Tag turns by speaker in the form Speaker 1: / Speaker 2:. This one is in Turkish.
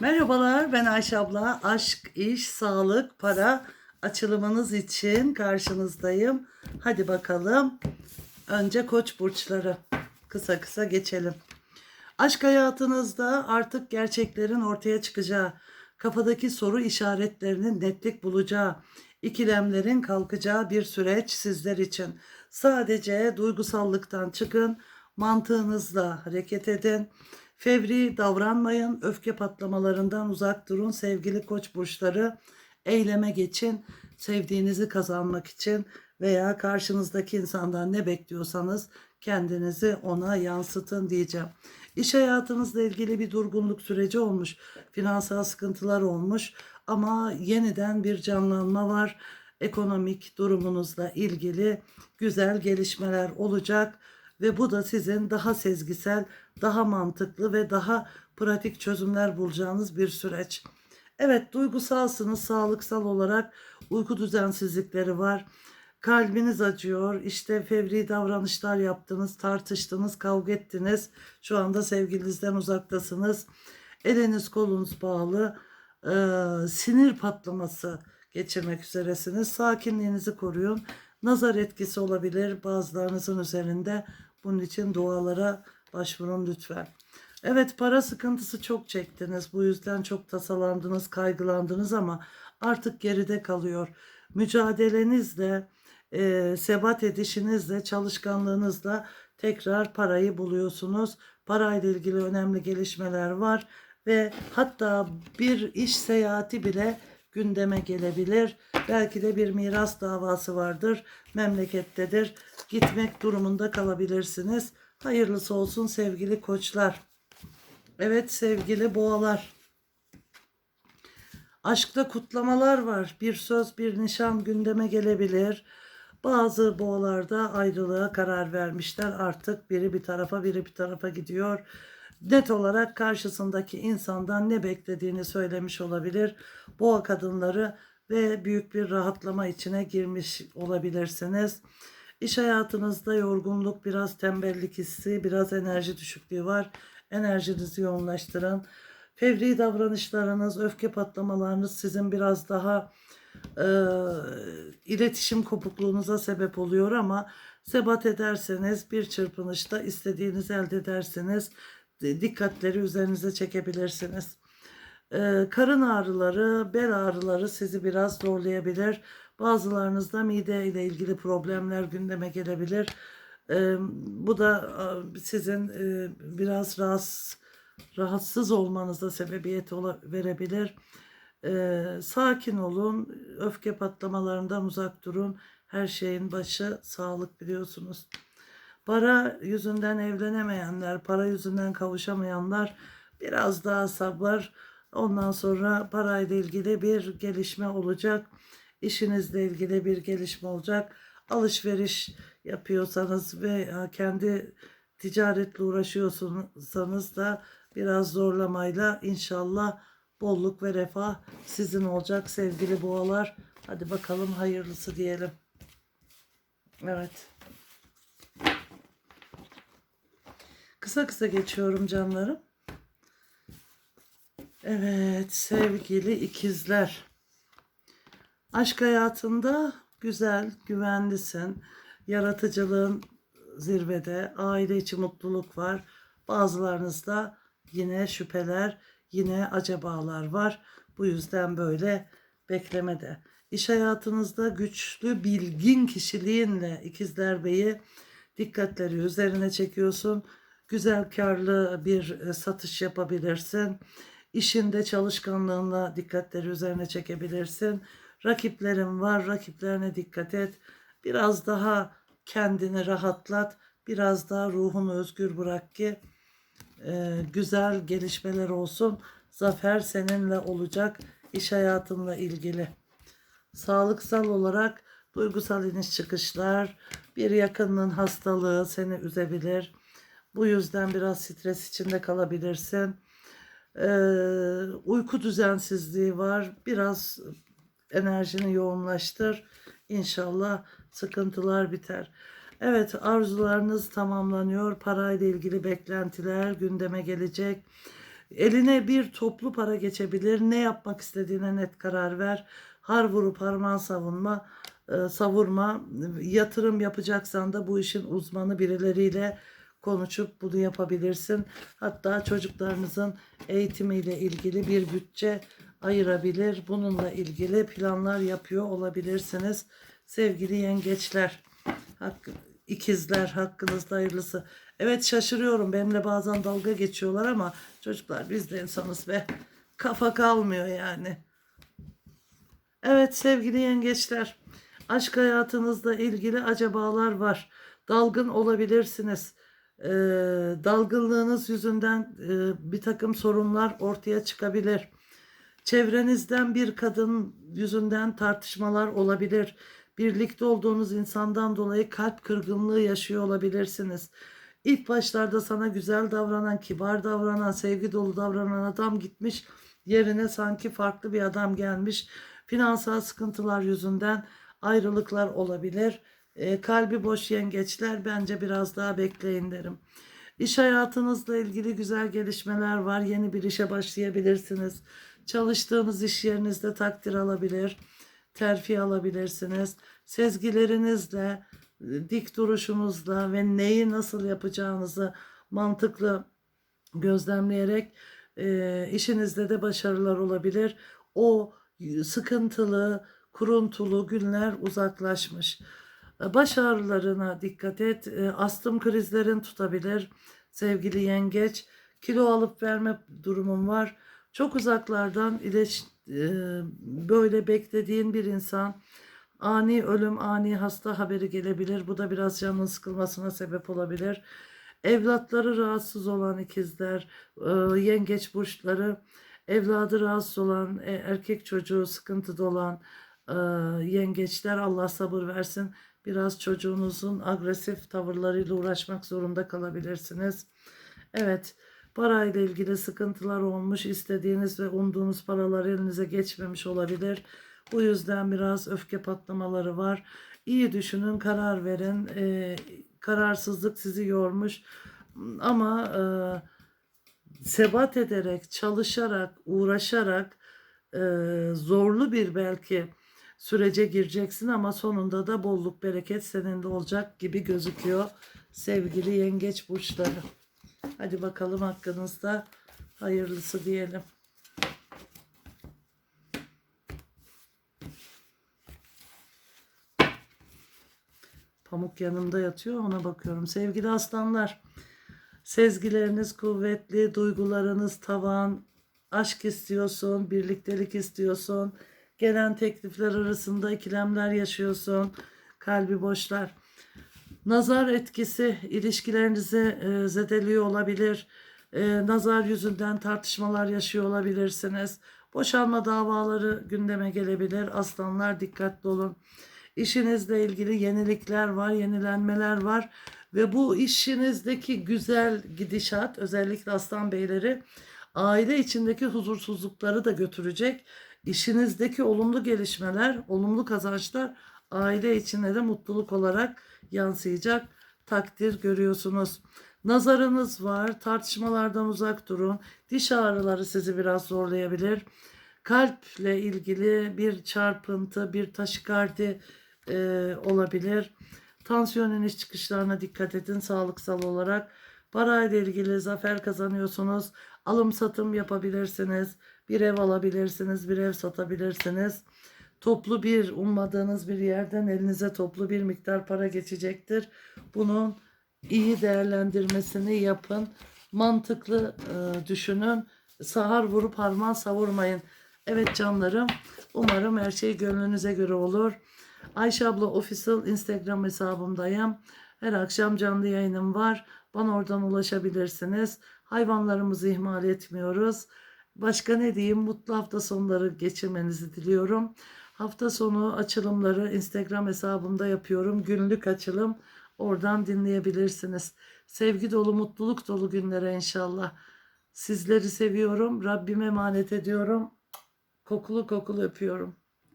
Speaker 1: Merhabalar, ben Ayşe abla. Aşk, iş, sağlık, para açılımınız için karşınızdayım. Hadi bakalım. Önce koç burçları. Kısa kısa geçelim. Aşk hayatınızda artık gerçeklerin ortaya çıkacağı, kafadaki soru işaretlerinin netlik bulacağı, ikilemlerin kalkacağı bir süreç sizler için. Sadece duygusallıktan çıkın, mantığınızla hareket edin. Fevri davranmayın, öfke patlamalarından uzak durun sevgili koç burçları. Eyleme geçin, sevdiğinizi kazanmak için veya karşınızdaki insandan ne bekliyorsanız kendinizi ona yansıtın diyeceğim. İş hayatınızla ilgili bir durgunluk süreci olmuş, finansal sıkıntılar olmuş ama yeniden bir canlanma var. Ekonomik durumunuzla ilgili güzel gelişmeler olacak ve bu da sizin daha sezgisel, daha mantıklı ve daha pratik çözümler bulacağınız bir süreç. Evet, duygusalsınız, sağlıksal olarak uyku düzensizlikleri var. Kalbiniz acıyor, işte fevri davranışlar yaptınız, tartıştınız, kavga ettiniz. Şu anda sevgilinizden uzaktasınız. Eliniz kolunuz bağlı, Ee, sinir patlaması geçirmek üzeresiniz. Sakinliğinizi koruyun. Nazar etkisi olabilir bazılarınızın üzerinde. Bunun için dualara başvurun lütfen. Evet para sıkıntısı çok çektiniz. Bu yüzden çok tasalandınız, kaygılandınız ama artık geride kalıyor. Mücadelenizle, e, sebat edişinizle, çalışkanlığınızla tekrar parayı buluyorsunuz. Parayla ilgili önemli gelişmeler var ve hatta bir iş seyahati bile gündeme gelebilir. Belki de bir miras davası vardır, memlekettedir. Gitmek durumunda kalabilirsiniz. Hayırlısı olsun sevgili koçlar. Evet sevgili boğalar. Aşkta kutlamalar var. Bir söz, bir nişan gündeme gelebilir. Bazı boğalarda ayrılığa karar vermişler. Artık biri bir tarafa, biri bir tarafa gidiyor. Net olarak karşısındaki insandan ne beklediğini söylemiş olabilir. Boğa kadınları ve büyük bir rahatlama içine girmiş olabilirsiniz. İş hayatınızda yorgunluk, biraz tembellik hissi, biraz enerji düşüklüğü var. Enerjinizi yoğunlaştırın. Fevri davranışlarınız, öfke patlamalarınız sizin biraz daha e, iletişim kopukluğunuza sebep oluyor ama sebat ederseniz bir çırpınışta istediğinizi elde ederseniz di- dikkatleri üzerinize çekebilirsiniz. E, karın ağrıları, bel ağrıları sizi biraz zorlayabilir. Bazılarınızda mide ile ilgili problemler gündeme gelebilir. E, bu da e, sizin e, biraz rahatsız, rahatsız olmanıza sebebiyet verebilir. E, sakin olun, öfke patlamalarından uzak durun. Her şeyin başı sağlık biliyorsunuz. Para yüzünden evlenemeyenler, para yüzünden kavuşamayanlar biraz daha sabır. Ondan sonra parayla ilgili bir gelişme olacak. İşinizle ilgili bir gelişme olacak. Alışveriş yapıyorsanız ve kendi ticaretle uğraşıyorsanız da biraz zorlamayla inşallah bolluk ve refah sizin olacak sevgili boğalar. Hadi bakalım hayırlısı diyelim. Evet. Kısa kısa geçiyorum canlarım. Evet sevgili ikizler. Aşk hayatında güzel, güvenlisin. Yaratıcılığın zirvede. Aile içi mutluluk var. Bazılarınızda yine şüpheler, yine acabalar var. Bu yüzden böyle beklemede. İş hayatınızda güçlü, bilgin kişiliğinle ikizler beyi dikkatleri üzerine çekiyorsun. Güzel karlı bir e, satış yapabilirsin. İşinde çalışkanlığınla dikkatleri üzerine çekebilirsin. Rakiplerin var, rakiplerine dikkat et. Biraz daha kendini rahatlat, biraz daha ruhunu özgür bırak ki e, güzel gelişmeler olsun. Zafer seninle olacak iş hayatınla ilgili. Sağlıksal olarak duygusal iniş çıkışlar, bir yakınının hastalığı seni üzebilir. Bu yüzden biraz stres içinde kalabilirsin. Ee, uyku düzensizliği var. Biraz enerjini yoğunlaştır. İnşallah sıkıntılar biter. Evet arzularınız tamamlanıyor. Parayla ilgili beklentiler gündeme gelecek. Eline bir toplu para geçebilir. Ne yapmak istediğine net karar ver. Har vurup harman savunma, e, savurma. Yatırım yapacaksan da bu işin uzmanı birileriyle konuşup bunu yapabilirsin. Hatta çocuklarınızın eğitimiyle ilgili bir bütçe ayırabilir. Bununla ilgili planlar yapıyor olabilirsiniz. Sevgili yengeçler, ikizler hakkınızda hayırlısı. Evet şaşırıyorum. Benimle bazen dalga geçiyorlar ama çocuklar biz de insanız ve kafa kalmıyor yani. Evet sevgili yengeçler, aşk hayatınızla ilgili acabalar var. Dalgın olabilirsiniz. Ee, dalgınlığınız yüzünden e, bir takım sorunlar ortaya çıkabilir. Çevrenizden bir kadın yüzünden tartışmalar olabilir. Birlikte olduğunuz insandan dolayı kalp kırgınlığı yaşıyor olabilirsiniz. İlk başlarda sana güzel davranan, kibar davranan, sevgi dolu davranan adam gitmiş. Yerine sanki farklı bir adam gelmiş. Finansal sıkıntılar yüzünden ayrılıklar olabilir. E, kalbi boş yengeçler bence biraz daha bekleyin derim. İş hayatınızla ilgili güzel gelişmeler var. Yeni bir işe başlayabilirsiniz. Çalıştığınız iş yerinizde takdir alabilir, terfi alabilirsiniz. Sezgilerinizle, dik duruşunuzla ve neyi nasıl yapacağınızı mantıklı gözlemleyerek e, işinizde de başarılar olabilir. O sıkıntılı, kuruntulu günler uzaklaşmış. Baş ağrılarına dikkat et. E, Astım krizlerin tutabilir. Sevgili yengeç, kilo alıp verme durumun var. Çok uzaklardan ileş, e, böyle beklediğin bir insan ani ölüm, ani hasta haberi gelebilir. Bu da biraz canın sıkılmasına sebep olabilir. Evlatları rahatsız olan ikizler, e, yengeç burçları, evladı rahatsız olan, erkek çocuğu sıkıntıda olan yengeçler Allah sabır versin. Biraz çocuğunuzun agresif tavırlarıyla uğraşmak zorunda kalabilirsiniz. Evet, parayla ilgili sıkıntılar olmuş, istediğiniz ve umduğunuz paralar elinize geçmemiş olabilir. Bu yüzden biraz öfke patlamaları var. İyi düşünün, karar verin. Ee, kararsızlık sizi yormuş. Ama e, sebat ederek, çalışarak, uğraşarak e, zorlu bir belki sürece gireceksin ama sonunda da bolluk bereket senin de olacak gibi gözüküyor sevgili yengeç burçları. Hadi bakalım hakkınızda hayırlısı diyelim. Pamuk yanımda yatıyor ona bakıyorum. Sevgili aslanlar, sezgileriniz kuvvetli, duygularınız tavan, aşk istiyorsun, birliktelik istiyorsun, gelen teklifler arasında ikilemler yaşıyorsun, kalbi boşlar. Nazar etkisi ilişkilerinizi e, zedeliyor olabilir. E, nazar yüzünden tartışmalar yaşıyor olabilirsiniz. Boşanma davaları gündeme gelebilir. Aslanlar dikkatli olun. İşinizle ilgili yenilikler var, yenilenmeler var ve bu işinizdeki güzel gidişat özellikle aslan beyleri aile içindeki huzursuzlukları da götürecek. İşinizdeki olumlu gelişmeler, olumlu kazançlar aile içine de mutluluk olarak yansıyacak takdir görüyorsunuz. Nazarınız var, tartışmalardan uzak durun. Diş ağrıları sizi biraz zorlayabilir. Kalple ilgili bir çarpıntı, bir taşikardi e, olabilir. Tansiyon iniş çıkışlarına dikkat edin sağlıksal olarak. Parayla ilgili zafer kazanıyorsunuz. Alım satım yapabilirsiniz. Bir ev alabilirsiniz, bir ev satabilirsiniz. Toplu bir ummadığınız bir yerden elinize toplu bir miktar para geçecektir. Bunun iyi değerlendirmesini yapın. Mantıklı e, düşünün. Sahar vurup harman savurmayın. Evet canlarım. Umarım her şey gönlünüze göre olur. Ayşe abla official Instagram hesabımdayım. Her akşam canlı yayınım var. Bana oradan ulaşabilirsiniz. Hayvanlarımızı ihmal etmiyoruz. Başka ne diyeyim? Mutlu hafta sonları geçirmenizi diliyorum. Hafta sonu açılımları Instagram hesabımda yapıyorum. Günlük açılım. Oradan dinleyebilirsiniz. Sevgi dolu, mutluluk dolu günlere inşallah. Sizleri seviyorum. Rabbime emanet ediyorum. Kokulu kokulu öpüyorum.